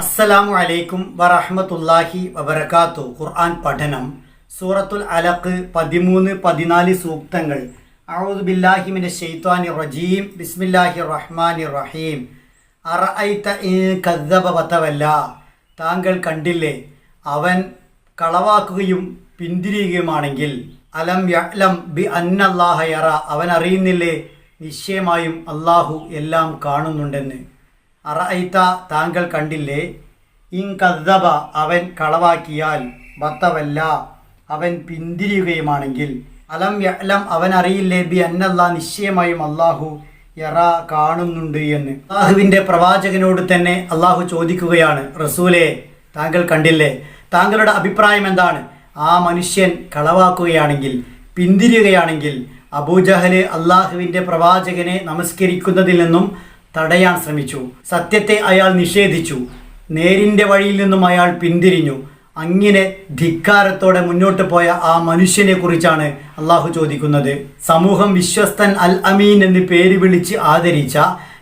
അസ്സലാമു അലൈക്കും വറഹ്മത്തുള്ളാഹി വബർക്കാത്തു ഖുർആൻ പഠനം. സൂറത്തുൽ അലഖ് പതിമൂന്ന് പതിനാല് സൂക്തങ്ങൾ. അഊദു ബില്ലാഹി മിനശ് ഷെയ്ത്വാനി റജീം. ബിസ്മില്ലാഹി റഹ്മാനിർ റഹീം. അറഅയ്ത കദ്ദബ വതവല്ല. താങ്കൾ കണ്ടില്ലേ? അവൻ കളവാക്കുകയും പിന്തിരിയുകയുമാണെങ്കിൽ അലം യഅലം ബി അന്നല്ലാഹ യറ. അവൻ അറിയുന്നില്ലേ? നിശ്ചയമായും അള്ളാഹു എല്ലാം കാണുന്നുണ്ടെന്ന്. അറഅയ്ത താങ്കൾ കണ്ടില്ലേ? ഇൻ കദ്ദബ അവൻ കളവാക്കിയാൽ ബത്തവല്ല അവൻ പിന്തിരിയുകയുമാണെങ്കിൽ. അലം യഅലം അവൻ അറിയില്ലേ? ബി അന്നല്ല നിശ്ചയമായും അള്ളാഹു യറ കാണുന്നുണ്ട് എന്ന്. അള്ളാഹുവിന്റെ പ്രവാചകനോട് തന്നെ അള്ളാഹു ചോദിക്കുകയാണ് റസൂലെ താങ്കൾ കണ്ടില്ലേ? താങ്കളുടെ അഭിപ്രായം എന്താണ്? ആ മനുഷ്യൻ കളവാക്കുകയാണെങ്കിൽ പിന്തിരിയുകയാണെങ്കിൽ അബൂജഹൽ അള്ളാഹുവിന്റെ പ്രവാചകനെ നമസ്കരിക്കുന്നതിൽ നിന്നും തടയാൻ ശ്രമിച്ചു. സത്യത്തെ അയാൾ നിഷേധിച്ചു. നേരിന്റെ വഴിയിൽ നിന്നും അയാൾ പിന്തിരിഞ്ഞു. അങ്ങനെ ധിക്കാരത്തോടെ മുന്നോട്ട് പോയ ആ മനുഷ്യനെ കുറിച്ചാണ് അള്ളാഹു ചോദിക്കുന്നത്. സമൂഹം വിശ്വസ്തൻ അൽ അമീൻ എന്ന് പേര് വിളിച്ച് ആദരിച്ച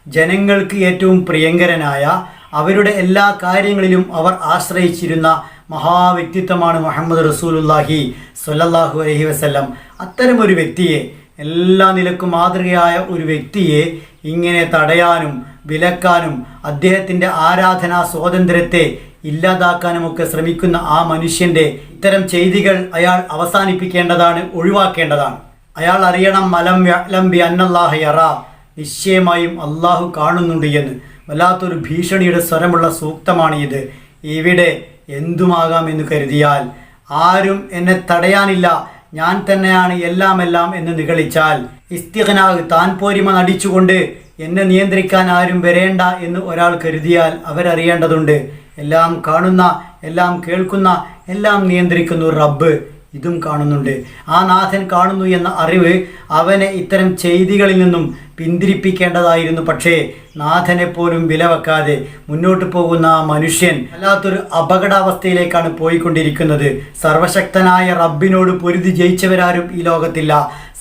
ജനങ്ങൾക്ക് ഏറ്റവും പ്രിയങ്കരനായ അവരുടെ എല്ലാ കാര്യങ്ങളിലും അവർ ആശ്രയിച്ചിരുന്ന മഹാവ്യക്തിത്വമാണ് മുഹമ്മദ് റസൂലുല്ലാഹി സ്വല്ലല്ലാഹു അലൈഹി വസല്ലം. അത്തരമൊരു വ്യക്തിയെ എല്ലാ നിലക്കും മാതൃകയായ ഒരു വ്യക്തിയെ ഇങ്ങനെ തടയാനും വിലക്കാനും അദ്ദേഹത്തിന്റെ ആരാധനാ സ്വാതന്ത്ര്യത്തെ ഇല്ലാതാക്കാനുമൊക്കെ ശ്രമിക്കുന്ന ആ മനുഷ്യന്റെ ഇത്തരം ചെയ്തികൾ അയാൾ അവസാനിപ്പിക്കേണ്ടതാണ് ഒഴിവാക്കേണ്ടതാണ്. അയാൾ അറിയണം മലം യഅലം ബി അന്നല്ലാഹ യറ. നിശ്ചയമായും അള്ളാഹു കാണുന്നുണ്ട് എന്ന്. വല്ലാത്തൊരു ഭീഷണിയുടെ സ്വരമുള്ള സൂക്തമാണ് ഇത് ഇവിടെ എന്തുമാകാം എന്ന് കരുതിയാൽ ആരും എന്നെ തടയാനില്ല. ഞാൻ തന്നെയാണ് എല്ലാം എല്ലാം എന്ന് നിഗളിച്ചാൽ. ഇസ്തിഖനാഹ് താൻ പോരിമ നടിച്ചുകൊണ്ട് എന്നെ നിയന്ത്രിക്കാൻ ആരും വരേണ്ട എന്ന് ഒരാൾ കരുതിയാൽ അവരറിയേണ്ടതുണ്ട്. എല്ലാം കാണുന്ന എല്ലാം കേൾക്കുന്ന എല്ലാം നിയന്ത്രിക്കുന്നു റബ്ബ്. ഇതും കാണുന്നുണ്ട്. ആ നാഥൻ കാണുന്നു എന്ന അറിവ് അവനെ ഇത്തരം ചെയ്തികളിൽ നിന്നും പിന്തിരിപ്പിക്കേണ്ടതായിരുന്നു. പക്ഷേ നാഥനെ പോലും വിലവെക്കാതെ മുന്നോട്ട് പോകുന്ന ആ മനുഷ്യൻ വല്ലാത്തൊരു അപകടാവസ്ഥയിലേക്കാണ് പോയിക്കൊണ്ടിരിക്കുന്നത്. സർവശക്തനായ റബ്ബിനോട് പൊരുതി ജയിച്ചവരാരും ഈ ലോകത്തില്ല.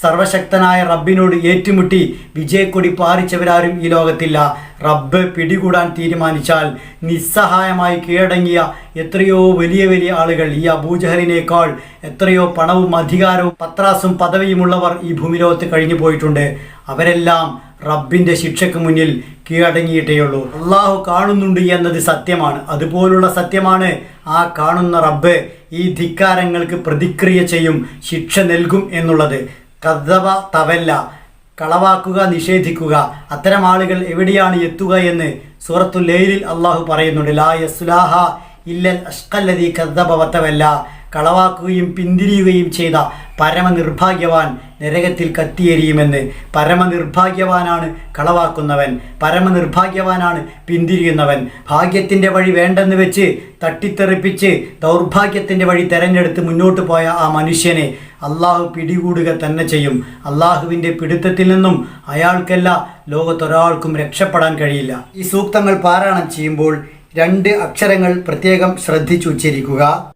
സർവശക്തനായ റബ്ബിനോട് ഏറ്റുമുട്ടി വിജയക്കൊടി പാറിച്ചവരാരും ഈ ലോകത്തില്ല. റബ്ബ് പിടികൂടാൻ തീരുമാനിച്ചാൽ നിസ്സഹായമായി കീഴടങ്ങിയ എത്രയോ വലിയ വലിയ ആളുകൾ ഈ അബൂജഹലിനേക്കാൾ എത്രയോ പണവും അധികാരവും പത്രാസും പദവിയുമുള്ളവർ ഈ ഭൂമിലോകത്ത് കഴിഞ്ഞു പോയിട്ടുണ്ട്. അവരെല്ലാം റബ്ബിന്റെ ശിക്ഷയ്ക്ക് മുന്നിൽ കീഴടങ്ങിയിട്ടേയുള്ളൂ അള്ളാഹു കാണുന്നുണ്ട് എന്നത് സത്യമാണ്. അതുപോലുള്ള സത്യമാണ് ആ കാണുന്ന റബ്ബ് ഈ ധിക്കാരങ്ങൾക്ക് പ്രതിക്രിയ ചെയ്യും ശിക്ഷ നൽകും എന്നുള്ളത്. കഥവ തവല്ല. കളവാക്കുക നിഷേധിക്കുക. അത്തരം ആളുകൾ എവിടെയാണ് എത്തുക എന്ന് സൂറത്തു ലൈലിൽ അള്ളാഹു പറയുന്നുണ്ട്. ലാ യസ്ലാഹ ഇല്ലൽ അഷ്കല്ലതി കഥബവത്തവല്ല കളവാക്കുകയും പിന്തിരിയുകയും ചെയ്ത പരമനിർഭാഗ്യവാൻ നരകത്തിൽ കത്തിയെരിയുമെന്ന്. പരമനിർഭാഗ്യവാനാണ് കളവാക്കുന്നവൻ. പരമനിർഭാഗ്യവാനാണ് പിന്തിരിയുന്നവൻ. ഭാഗ്യത്തിന്റെ വഴി വേണ്ടെന്ന് വെച്ച് തട്ടിത്തെറിപ്പിച്ച് ദൗർഭാഗ്യത്തിന്റെ വഴി തെരഞ്ഞെടുത്ത് മുന്നോട്ട് പോയ ആ മനുഷ്യനെ അള്ളാഹു പിടികൂടുക തന്നെ ചെയ്യും. അള്ളാഹുവിന്റെ പിടുത്തത്തിൽ നിന്നും അയാൾക്കല്ല ലോകത്തൊരാൾക്കും രക്ഷപ്പെടാൻ കഴിയില്ല. ഈ സൂക്തങ്ങൾ പാരായണം ചെയ്യുമ്പോൾ രണ്ട് അക്ഷരങ്ങൾ പ്രത്യേകം ശ്രദ്ധിച്ചു ശ്രദ്ധിച്ചുച്ചരിക്കുക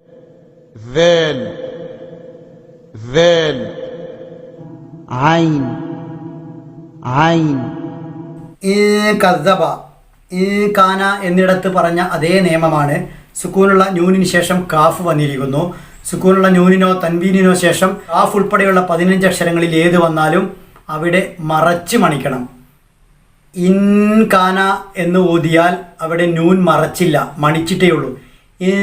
ذال ذال عين عين ഈ കദ്ദബ ഈ കാന എന്നിടത്ത് പറഞ്ഞ അതേ നിയമമാണ് സുക്കൂനുള്ള ന്യൂനിന് ശേഷം കാഫ് വന്നിരിക്കുന്നു സുക്കൂനുള്ള ന്യൂനിനോ തൻവീനിനോ ശേഷം കാഫ് ഉൾപ്പെടെയുള്ള പതിനഞ്ച് അക്ഷരങ്ങളിൽ ഏത് വന്നാലും അവിടെ മറച്ച് മണിക്കണം ഇൻ കാന എന്ന് ഓതിയാൽ അവിടെ ന്യൂൻ മറച്ചില്ല മണിച്ചിട്ടേ ഉള്ളൂ ഈ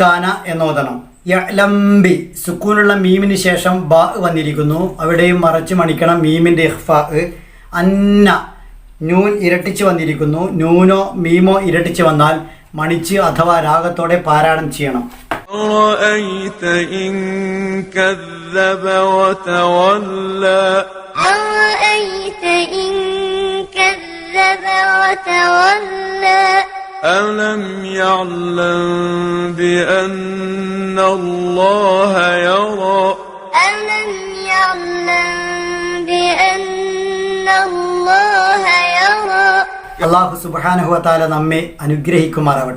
കാന എന്നോതണം യലംബി സുക്കൂനുള്ള മീമിന് ശേഷം ബ വന്നിരിക്കുന്നു അവിടെയും മറച്ച് മണിക്കണം മീമിൻ്റെ ഇഹ്ഫ അന്ന ന്യൂൻ ഇരട്ടിച്ച് വന്നിരിക്കുന്നു ന്യൂനോ മീമോ ഇരട്ടിച്ച് വന്നാൽ മണിച്ച് അഥവാ രാഗത്തോടെ പാരായണം ചെയ്യണം أرأيت إن كذب وتولى ألم يعلم بأن الله يرى ألم يعلم بأن الله يرى അള്ളാഹു സുബാനഹുവത്താല നമ്മെ അനുഗ്രഹിക്കുമാറാവട്ടെ